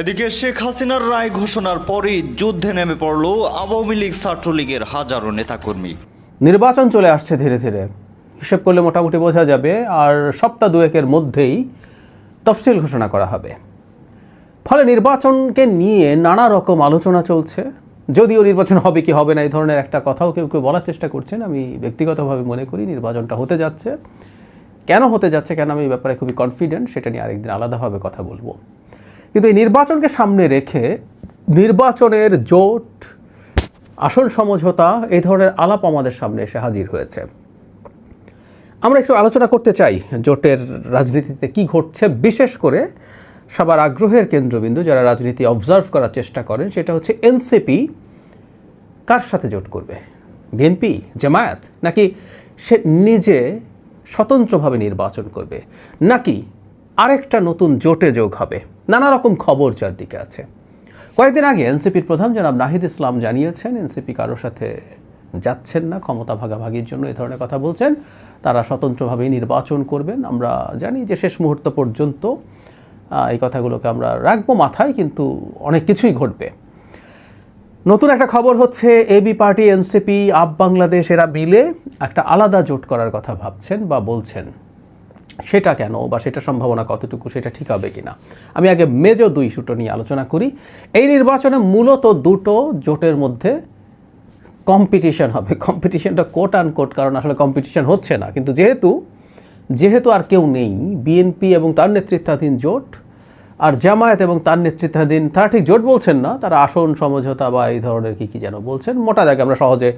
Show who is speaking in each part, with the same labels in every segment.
Speaker 1: এদিকে শেখ হাসিনার রায় ঘোষণার পরেই যুদ্ধে নেমে পড়ল আওয়ামী লীগ ছাত্রলীগের হাজারো নেতাকর্মী।
Speaker 2: নির্বাচন চলে আসছে ধীরে ধীরে। হিসেব করলে মোটামুটি বোঝা যাবে, আর সপ্তাহ দুয়েকের মধ্যেই তফসিল ঘোষণা করা হবে। ফলে নির্বাচনকে নিয়ে নানা রকম আলোচনা চলছে। যদিও নির্বাচন হবে কি হবে না, এই ধরনের একটা কথাও কেউ কেউ বলার চেষ্টা করছেন। আমি ব্যক্তিগতভাবে মনে করি নির্বাচনটা হতে যাচ্ছে। কেন হতে যাচ্ছে কেন আমি এই ব্যাপারে খুবই কনফিডেন্ট সেটা নিয়ে আরেকদিন আলাদাভাবে কথা বলব। কিন্তু এই নির্বাচনকে সামনে রেখে নির্বাচনের জোট আসল সমঝোতা এই ধরনের আলাপ আমাদের সামনে এসে হাজির হয়েছে। আমরা একটু আলোচনা করতে চাই জোটের রাজনীতিতে কি ঘটছে। বিশেষ করে সবার আগ্রহের কেন্দ্রবিন্দু যারা রাজনীতি অবজার্ভ করার চেষ্টা করেন, সেটা হচ্ছে এনসিপি কার সাথে জোট করবে? বিএনপি জামায়াত? নাকি সে নিজে স্বতন্ত্রভাবে নির্বাচন করবে? নাকি আরেকটা নতুন জোটে যোগ হবে। নানা রকম খবর চারদিকে আছে। কয়েকদিন আগে এনসিপির প্রধান জনাব নাহিদ ইসলাম জানিয়েছেন, এনসিপি কারোর সাথে যাচ্ছেন না, ক্ষমতা ভাগাভাগির জন্য এ ধরনের কথা বলছেন। তারা স্বতন্ত্রভাবেই নির্বাচন করবেন। আমরা জানি যে শেষ মুহূর্ত পর্যন্ত এই কথাগুলোকে আমরা রাখব মাথায়, কিন্তু অনেক কিছুই ঘটবে। নতুন একটা খবর হচ্ছে AB party, NCP, AAP Bangladesh এরা মিলে একটা আলাদা জোট করার কথা ভাবছেন বা বলছেন। সেটা কেন বা সেটা সম্ভাবনা কতটুকু, সেটা ঠিক হবে কিনা? আমি আগে মেজো দুই ইস্যুটো নিয়ে আলোচনা করি। এই নির্বাচনে মূলত দুটো জোটের মধ্যে কম্পিটিশন হবে। কম্পিটিশনটা কোট আন কোট কারণ আসলে কম্পিটিশন হচ্ছে না। কিন্তু যেহেতু যেহেতু আর কেউ নেই বিএনপি এবং তার নেতৃত্বাধীন জোট আর জামায়াত এবং তার নেতৃত্বাধীন, তারা ঠিক জোট বলছেন না, তারা আসন সমঝোতা বা এই ধরনের কি কি যেন বলছেন। মোটা দাগে আমরা সহজে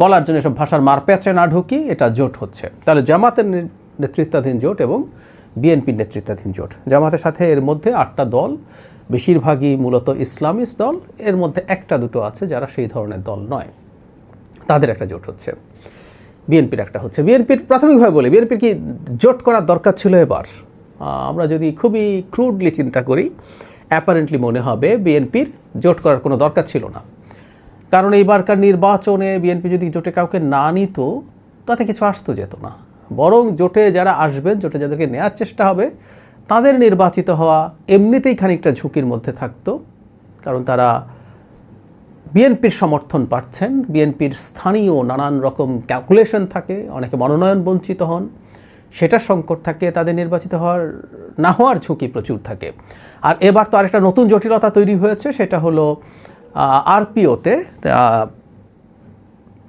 Speaker 2: বলার জন্য এসব ভাষার মারপ্যাচে না ঢুকি, এটা জোট হচ্ছে। তাহলে জামাতের নেতৃত্বাধীন জোট এবং বিএনপির নেতৃত্বাধীন জোট। জামাতের সাথে এর মধ্যে আটটা দল, বেশিরভাগই মূলত ইসলামিস্ট দল, এর মধ্যে একটা দুটো আছে যারা সেই ধরনের দল নয়। তাদের একটা জোট হচ্ছে। বিএনপির একটা হচ্ছে। বিএনপির প্রাথমিকভাবে বলি, বিএনপির কি জোট করার দরকার ছিল এবার? আমরা যদি খুবই ক্রুডলি চিন্তা করি অ্যাপারেন্টলি মনে হবে বিএনপির জোট করার কোনো দরকার ছিল না। কারণ এইবারকার নির্বাচনে বিএনপি যদি জোটে কাউকে না নিত, তাতে কিছু আসতো যেত না। বরং জোটে যারা আসবেন, জোটে যাদেরকে নেওয়ার চেষ্টা হবে, তাদের নির্বাচিত হওয়া এমনিতেই খানিকটা ঝুঁকির মধ্যে থাকতো। কারণ তারা বিএনপির সমর্থন পাচ্ছেন, বিএনপির স্থানীয় নানান রকম ক্যালকুলেশন থাকে, অনেকে মনোনয়ন বঞ্চিত হন। সেটার সংকট থাকে, তাদের নির্বাচিত হওয়ার, না হওয়ার ঝুঁকি প্রচুর থাকে। আর এবার তো আরেকটা নতুন জটিলতা তৈরি হয়েছে, সেটা হলো আরপিওতে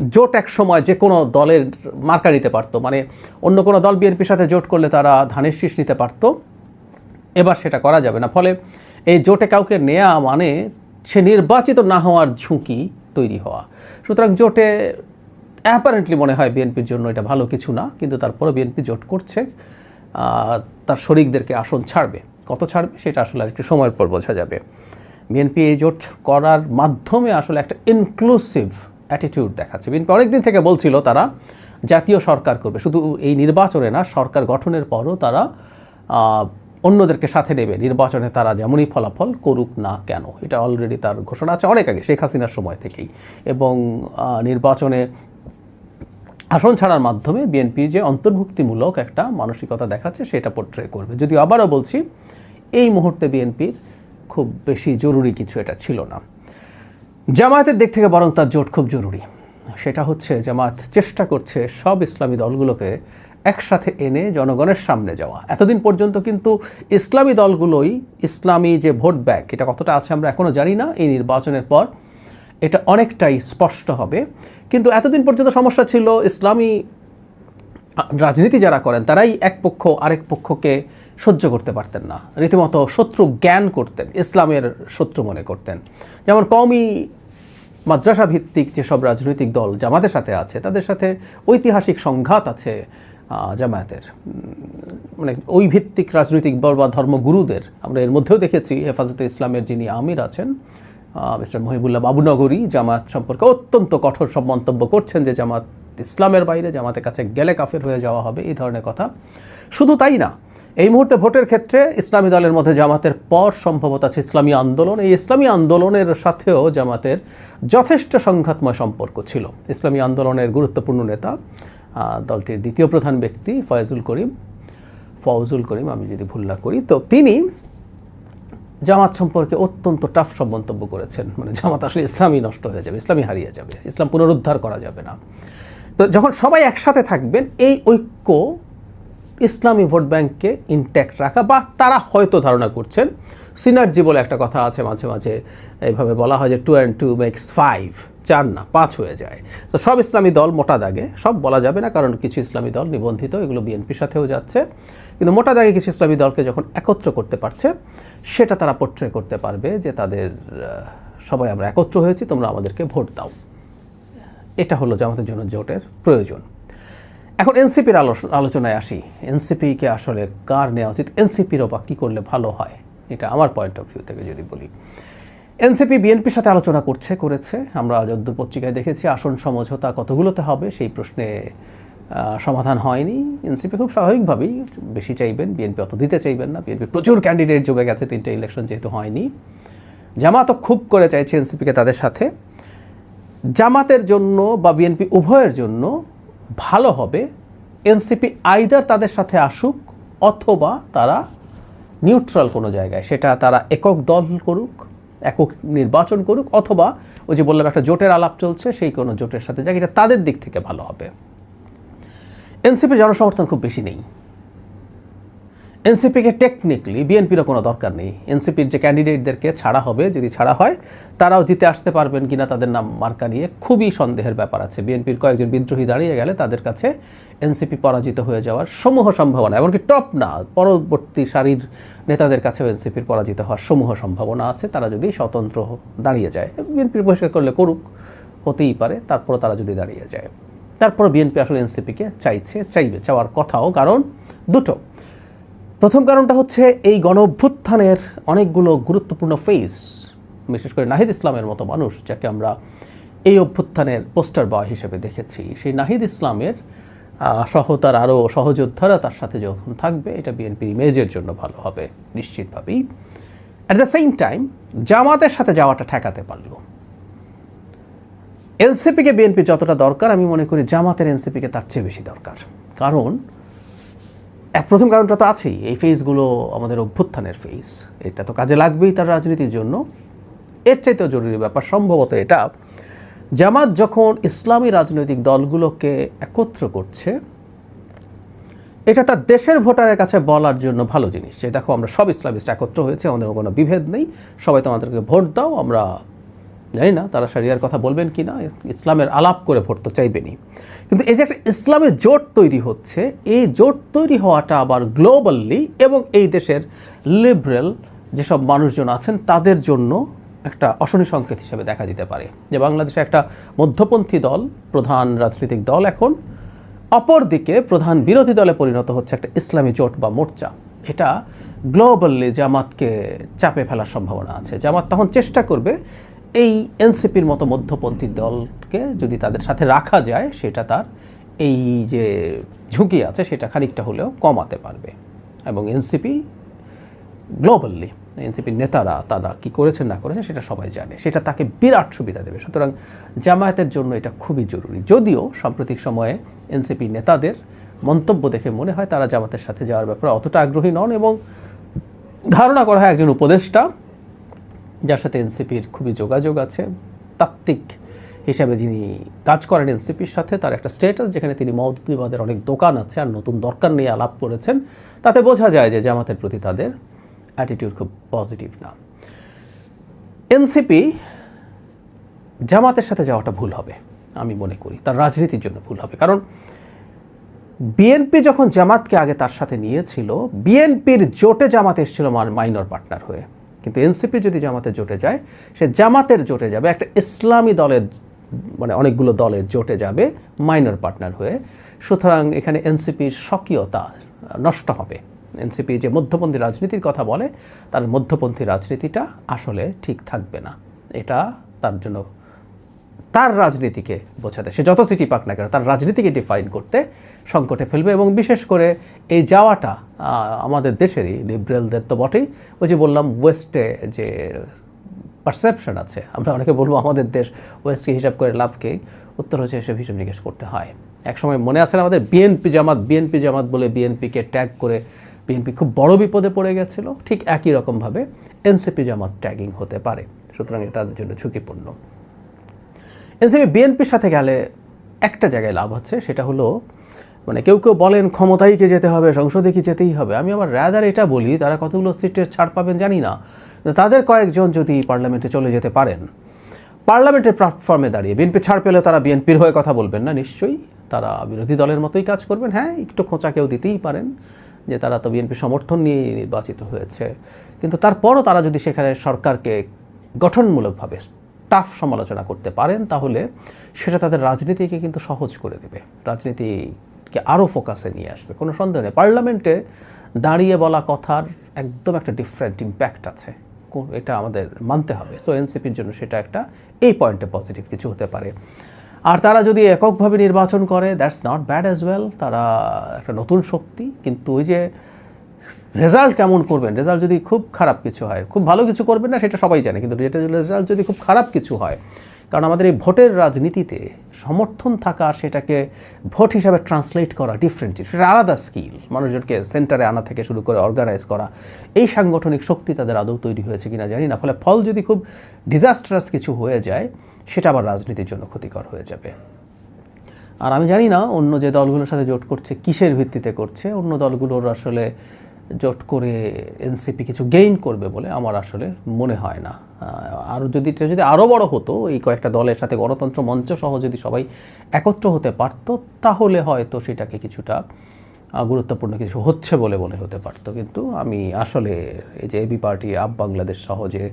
Speaker 2: জোট এক সময় যে কোনো দলের মার্কা নিতে পারতো। মানে অন্য কোনো দল বিএনপির সাথে জোট করলে তারা ধানের শীষ নিতে পারতো। এবার সেটা করা যাবে না। ফলে এই জোটে কাউকে নেয়া মানে সে নির্বাচিত না হওয়ার ঝুঁকি তৈরি হওয়া। সুতরাং জোটে অ্যাপারেন্টলি মনে হয় বিএনপির জন্য এটা ভালো কিছু না, কিন্তু তারপরে বিএনপি জোট করছে তার শরিকদেরকে আসন ছাড়বে। কত ছাড়বে সেটা আসলে একটু সময়ের পর বোঝা যাবে। বিএনপি এই জোট করার মাধ্যমে আসলে একটা ইনক্লুসিভ অ্যাটিটিউড দেখাচ্ছে। বিএনপি অনেকদিন থেকে বলছিল তারা জাতীয় সরকার করবে। শুধু এই নির্বাচনে না, সরকার গঠনের পরও তারা অন্যদেরকে সাথে নেবে। নির্বাচনে তারা যেমনই ফলাফল করুক না কেন। এটা অলরেডি তার ঘোষণা আছে অনেক আগে, শেখ হাসিনার সময় থেকেই। এবং নির্বাচনে আসন ছাড়ার মাধ্যমে বিএনপি যে অন্তর্ভুক্তিমূলক একটা মানসিকতা দেখাচ্ছে, সেটা পোট্রে করবে। যদিও আবারও বলছি, এই মুহূর্তে বিএনপির খুব বেশি জরুরি কিছু এটা ছিল না। জামায়াতের দিক থেকে বরং তার জোট খুব জরুরি। সেটা হচ্ছে জামায়াত চেষ্টা করছে সব ইসলামী দলগুলোকে একসাথে এনে জনগণের সামনে যাওয়া। এতদিন পর্যন্ত কিন্তু ইসলামী দলগুলোই ইসলামী যে ভোট ব্যাংক, এটা কতটা আছে আমরা এখনও জানি না, এই নির্বাচনের পর। এটা অনেকটাই স্পষ্ট হবে। কিন্তু এতদিন পর্যন্ত সমস্যা ছিল ইসলামী রাজনীতি যারা করেন, তারাই এক পক্ষ আরেক পক্ষকে সহ্য করতে পারতেন না। রীতিমতো শত্রু জ্ঞান করতেন, ইসলামের শত্রু মনে করতেন। যেমন কমই মাদ্রাসা ভিত্তিক যেসব রাজনৈতিক দল জামাতের সাথে আছে, তাদের সাথে ঐতিহাসিক সংঘাত আছে জামায়াতের। মানে ওই ভিত্তিক রাজনৈতিক দল বা ধর্মগুরুদের আমরা এর মধ্যেও দেখেছি। হেফাজতে ইসলামের যিনি আমির আছেন মিস্টার মহিবুল্লাহ বাবুনগরী, জামাত সম্পর্কে অত্যন্ত কঠোর সব মন্তব্য করছেন যে জামাত ইসলামের বাইরে, জামাতের কাছে গেলে কাফের হয়ে যাওয়া হবে, এই ধরনের কথা। শুধু তাই না এই মুহূর্তে ভোটের ক্ষেত্রে ইসলামী দলের মধ্যে জামাতের পর সম্ভবত আছে ইসলামী আন্দোলন। এই ইসলামী আন্দোলনের সাথেও জামাতের যথেষ্ট সংঘাতময় সম্পর্ক ছিল। ইসলামী আন্দোলনের গুরুত্বপূর্ণ নেতা দলটির দ্বিতীয় প্রধান ব্যক্তি ফয়জুল করিম ফৌজুল করিম, আমি যদি ভুল না করি, তো তিনি জামাত সম্পর্কে অত্যন্ত টাফ সব মন্তব্য করেছেন। মানে জামাত আসলে ইসলামই নষ্ট হয়ে যাবে, ইসলামই হারিয়ে যাবে, ইসলাম পুনরুদ্ধার করা যাবে না। তো যখন সবাই একসাথে থাকবেন, এই ঐক্য ইসলামী ভোট ব্যাংককে ইনট্যাক্ট রাখা বা তারা হয়তো ধারণা করছেন। সিনার্জি বলে একটা কথা আছে মাঝে মাঝে, এইভাবে বলা হয় যে two and two makes five চার না, পাঁচ হয়ে যায়। তো সব ইসলামী দল মোটা দাগে, সব বলা যাবে না কারণ কিছু ইসলামী দল নিবন্ধিত, এগুলো বিএনপির সাথেও যাচ্ছে। কিন্তু মোটা দাগে কিছু ইসলামী দলকে যখন একত্র করতে পারছে, সেটা তারা পোট্রে করতে পারবে যে তাদের সবাই আমরা একত্র হয়েছি, তোমরা আমাদেরকে ভোট দাও। এটা হলো জামাতের জন্য জোটের প্রয়োজন। এখন এনসিপির আলোচনায় আসি। এনসিপিকে আসলে কার নেওয়া উচিত? এনসিপিরও বা কী করলে ভালো হয়? এটা আমার পয়েন্ট অফ ভিউ থেকে যদি বলি। এনসিপি, বিএনপির সাথে আলোচনা করছে, করেছে। আমরা যদ্দূর পত্রিকায় দেখেছি, আসন সমঝোতা কতগুলোতে হবে? সেই প্রশ্নে সমাধান হয়নি। এনসিপি খুব স্বাভাবিকভাবেই বেশি চাইবেন, বিএনপি অত দিতে চাইবেন না। বিএনপি প্রচুর ক্যান্ডিডেট জমে গেছে, তিনটে ইলেকশন যেহেতু হয়নি। জামাতও খুব করে চাইছে এনসিপিকে তাদের সাথে। জামাতের জন্য বা বিএনপি উভয়ের জন্য ভালো হবে এনসিপি আইদার তাদের সাথে আসুক অথবা তারা নিউট্রাল কোনো জায়গায়, সেটা তারা একক দল করুক, একক নির্বাচন করুক, অথবা ওই যে বললাম একটা জোটের আলাপ চলছে, সেই কোনো জোটের সাথে যাক, এটা তাদের দিক থেকে ভালো হবে। এনসিপির জনসমর্থন খুব বেশি নেই। এনসিপিকে টেকনিক্যালি বিএনপিরও কোনো দরকার নেই। এনসিপির যে ক্যান্ডিডেটদেরকে ছাড়া হবে, যদি ছাড়া হয়, তারাও জিতে আসতে পারবেন কিনা তাদের নাম মার্কা নিয়ে খুবই সন্দেহের ব্যাপার আছে। বিএনপির কয়েকজন বিদ্রোহী দাঁড়িয়ে গেলে তাদের কাছে এনসিপি পরাজিত হয়ে যাওয়ার সমূহ সম্ভাবনা, এমনকি টপ না, পরবর্তী সারির নেতাদের কাছেও এনসিপির পরাজিত হওয়ার সমূহ সম্ভাবনা আছে। তারা যদি স্বতন্ত্র দাঁড়িয়ে যায় বিএনপির বহিষ্কার করলে করুক, হতেই পারে তারপরে তারা যদি দাঁড়িয়ে যায়। তারপর বিএনপি আসলে এনসিপিকে চাইছে, চাইবে, চাওয়ার কথাও, কারণ দুটো। প্রথম কারণটা হচ্ছে এই গণ অভ্যুত্থানের অনেকগুলো গুরুত্বপূর্ণ ফেস বিশেষ করে নাহিদ ইসলামের মতো মানুষ যাকে আমরা এই অভ্যুত্থানের পোস্টার বয় হিসেবে দেখেছি। সেই নাহিদ ইসলামের সহ তার আরও সহযোদ্ধারা তার সাথে যখন থাকবে, এটা বিএনপির ইমেজের জন্য ভালো হবে, নিশ্চিতভাবেই। অ্যাট দ্য সেম টাইম জামাতের সাথে যাওয়াটা ঠেকাতে পারল। এনসিপিকে বিএনপি যতটা দরকার, আমি মনে করি জামাতের এনসিপিকে তার চেয়ে বেশি দরকার। কারণ প্রথম কারণটা তো আছেই, এই ফেজগুলো আমাদের অভ্যুত্থানের ফেজ এটা তো কাজে লাগবেই তার রাজনীতির জন্য। এর চাইতেও জরুরি ব্যাপার, সম্ভবত এটা, জামাত যখন ইসলামী রাজনৈতিক দলগুলোকে একত্র করছে, এটা তার দেশের ভোটারের কাছে বলার জন্য ভালো জিনিস। যে দেখো, আমরা সব ইসলামিস্ট একত্র হয়েছে, আমাদের কোনো বিভেদ নেই। সবাই তোমাদেরকে ভোট দাও, আমরা জানি না তারা সারিয়ার কথা বলবেন কি না ইসলামের আলাপ করে ভোট তো চাইবেনই। কিন্তু এই যে একটা ইসলামের জোট তৈরি হচ্ছে, এই জোট তৈরি হওয়াটা আবার গ্লোবালি এবং এই দেশের লিবারেল যেসব মানুষজন আছেন, তাদের জন্য একটা অশনি সংকেত হিসেবে দেখা দিতে পারে। যে বাংলাদেশে একটা মধ্যপন্থী দল, প্রধান রাজনৈতিক দল এখন, অপরদিকে প্রধান বিরোধী দলে পরিণত হচ্ছে একটা ইসলামী জোট বা মোর্চা। এটা গ্লোবালি জামাতকে চাপে ফেলার সম্ভাবনা আছে। জামাত তখন চেষ্টা করবে এই এনসিপির মতো মধ্যপন্থী দলকে যদি তাদের সাথে রাখা যায়, সেটা তার এই যে ঝুঁকি আছে, সেটা খানিকটা হলেও কমাতে পারবে। এবং এনসিপি গ্লোবালি, এনসিপির নেতারা, তারা কি করেছেন, না করেছেন, সেটা সবাই জানে। সেটা তাকে বিরাট সুবিধা দেবে। সুতরাং জামায়াতের জন্য এটা খুবই জরুরি। যদিও সাম্প্রতিক সময়ে এনসিপি নেতাদের মন্তব্য দেখে মনে হয় তারা জামাতের সাথে যাওয়ার ব্যাপারে অতটা আগ্রহী নন এবং ধারণা করা হয় একজন উপদেষ্টা যার সাথে এনসিপির খুবই যোগাযোগ আছে। তাত্ত্বিক হিসাবে যিনি কাজ করেন এনসিপির সাথে, তার একটা স্টেটাস যেখানে তিনি মৌদুদিবাদের অনেক দোকান আছে আর নতুন দরকার নিয়ে আলাপ করেছেন। তাতে বোঝা যায় যে জামাতের প্রতি তাদের অ্যাটিটিউড খুব পজিটিভ না। এনসিপি জামাতের সাথে যাওয়াটা ভুল হবে, আমি মনে করি। তার রাজনীতির জন্য ভুল হবে। কারণ বিএনপি যখন জামাতকে আগে তার সাথে নিয়েছিল বিএনপির জোটে জামাত এসেছিল মাইনর পার্টনার হয়ে। কিন্তু এনসিপি যদি জামাতে জোটে যায়, সে জামাতের জোটে যাবে, একটা ইসলামী দলের মানে অনেকগুলো দলের জোটে যাবে, মাইনর পার্টনার হয়ে। সুতরাং এখানে এনসিপির স্বকীয়তা নষ্ট হবে। এনসিপি যে মধ্যপন্থী রাজনীতির কথা বলে, তার মধ্যপন্থী রাজনীতিটা আসলে ঠিক থাকবে না। এটা তার জন্য তার রাজনীতিকে বোঝাতে। সে যত সিটি পাক না কেন, তার রাজনীতিকে ডিফাইন করতে সংকটে ফেলবে এবং বিশেষ করে এই যাওয়াটা আমাদের দেশেরই লিবারেলদের তো বটেই। ওই যে বললাম ওয়েস্টে যে পারসেপশন আছে, আমরা অনেকে বলব আমাদের দেশ ওয়েস্টকে হিসাব করে লাভকে উত্তর হচ্ছে এসে হিসাব নিকেশ করতে হয়। একসময় মনে আছে আমাদের বিএনপি জামাত? বিএনপি জামাত বলে বিএনপিকে ট্যাগ করে বিএনপি খুব বড় বিপদে পড়ে গেছিল। ঠিক একই রকমভাবে এনসিপি জামাত ট্যাগিং হতে পারে। সুতরাং তাদের জন্য ঝুঁকিপূর্ণ। এনসিপি বিএনপির সাথে গেলে একটা জায়গায় লাভ হচ্ছে, সেটা হলো মানে কেউ কেউ বলেন ক্ষমতায় কি যেতে হবে, সংসদে কি যেতেই হবে। আমি আবার রাদার এটা বলি, তারা কতগুলো সিটের ছাড় পাবেন জানি না। তাদের কয়েকজন যদি পার্লামেন্টে চলে যেতে পারেন, পার্লামেন্টের প্ল্যাটফর্মে দাঁড়িয়ে, বিএনপি ছাড় পেলে তারা বিএনপির হয়ে কথা বলবেন না নিশ্চয়ই। তারা বিরোধী দলের মতোই কাজ করবেন। হ্যাঁ একটু খোঁচা কেউ দিতেই পারেন যে তারা তো বিএনপি সমর্থন নিয়ে নির্বাচিত হয়েছে। কিন্তু তারপরও তারা যদি সেখানে সরকারকে গঠনমূলকভাবে টাফ সমালোচনা করতে পারেন, তাহলে সেটা তাদের রাজনীতিকে কিন্তু সহজ করে দেবে। রাজনীতিকে আরও ফোকাসে নিয়ে আসবে। কোনো সন্দেহ নেই। পার্লামেন্টে দাঁড়িয়ে বলা কথার একদম একটা ডিফারেন্ট ইম্প্যাক্ট আছে। এটা আমাদের মানতে হবে। সো এনসিপির জন্য সেটা একটা এই পয়েন্টে পজিটিভ কিছু হতে পারে। আর তারা যদি এককভাবে নির্বাচন করে that's not bad as well তারা একটা নতুন শক্তি। কিন্তু ওই যে রেজাল্ট কেমন করবেন? রেজাল্ট যদি খুব খারাপ কিছু হয়, খুব ভালো কিছু করবেন না, সেটা সবাই জানে, কিন্তু রেজাল্ট যদি খুব খারাপ কিছু হয়, কারণ আমাদের এই ভোটের রাজনীতিতে সমর্থন থাকা সেটাকে ভোট হিসাবে ট্রান্সলেট করা ডিফারেন্ট সেটা আলাদা স্কিল মানুষজনকে সেন্টারে আনা থেকে শুরু করে অর্গানাইজ করা, এই সাংগঠনিক শক্তি তাদের আদৌ তৈরি হয়েছে কিনা জানি না, ফলে ফল যদি খুব ডিজাস্টারাস কিছু হয়ে যায়, সেটা আবার রাজনীতির জন্য ক্ষতিকর হয়ে যাবে। আর আমি জানি না অন্য যে দলগুলোর সাথে জোট করছে, কিসের ভিত্তিতে করছে, অন্য দলগুলোর আসলে জোট করে এনসিপি কিছু গেইন করবে বলে আমার আসলে মনে হয় না। আর যদি এটা যদি আরও বড় হতো, এই কয়েকটা দলের সাথে গণতন্ত্র মঞ্চ সহ যদি সবাই একত্র হতে পারতো, তাহলে হয়তো সেটাকে কিছুটা গুরুত্বপূর্ণ কিছু হচ্ছে বলে মনে হতে পারতো। কিন্তু আমি আসলে এই যে এবি পার্টি, আপ বাংলাদেশ সহ যে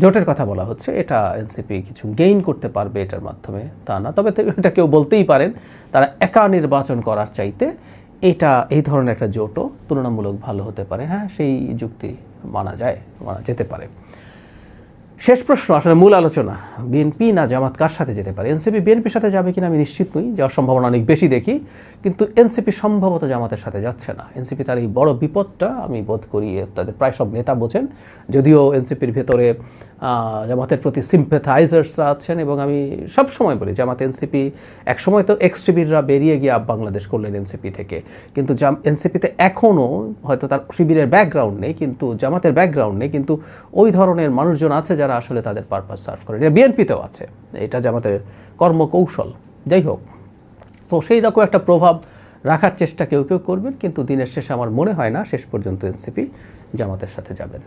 Speaker 2: জোটের কথা বলা হচ্ছে, এটা এনসিপি কিছু গেইন করতে পারবে এটার মাধ্যমে তা না। তবে এটা কেউ বলতেই পারেন, তারা একা নির্বাচন করার চাইতে এটা, এই ধরনের একটা জোটও তুলনামূলক ভালো হতে পারে। হ্যাঁ সেই যুক্তি মানা যায়, মানা যেতে পারে। শেষ প্রশ্ন, আসলে মূল আলোচনা। বিএনপি না জামাত কার সাথে যেতে পারে? এনসিপি, বিএনপির সাথে যাবে কিনা আমি নিশ্চিত নই, যাওয়ার সম্ভাবনা অনেক বেশি দেখি। কিন্তু এনসিপি সম্ভবত জামাতের সাথে যাচ্ছে না। এনসিপি তার এই বড় বিপদটা আমি বোধ করি তাদের প্রায় সব নেতা বোঝেন। যদিও এনসিপির ভেতরে জামাতের প্রতি সিম্পেথাইজার্সরা আছেন এবং আমি সব সময় বলি, জামাত, এনসিপি একসময় তো এক্স-শিবিররা বেরিয়ে গিয়ে আপ বাংলাদেশ করলেন এনসিপি থেকে। কিন্তু জাম, এনসিপিতে এখনও হয়তো তার শিবিরের ব্যাকগ্রাউন্ড নেই, কিন্তু জামাতের ব্যাকগ্রাউন্ড নেই, কিন্তু ওই ধরনের মানুষজন আছে যারা আসলে তাদের পারপাস সার্ভ করে এটা বিএনপিতেও আছে। এটা জামাতের কর্মকৌশল। যাই হোক। তো সেই রকম একটা প্রভাব রাখার চেষ্টা কেউ কেউ করবেন, কিন্তু দিনের শেষে আমার মনে হয় না শেষ পর্যন্ত এনসিপি জামাতের সাথে যাবেন।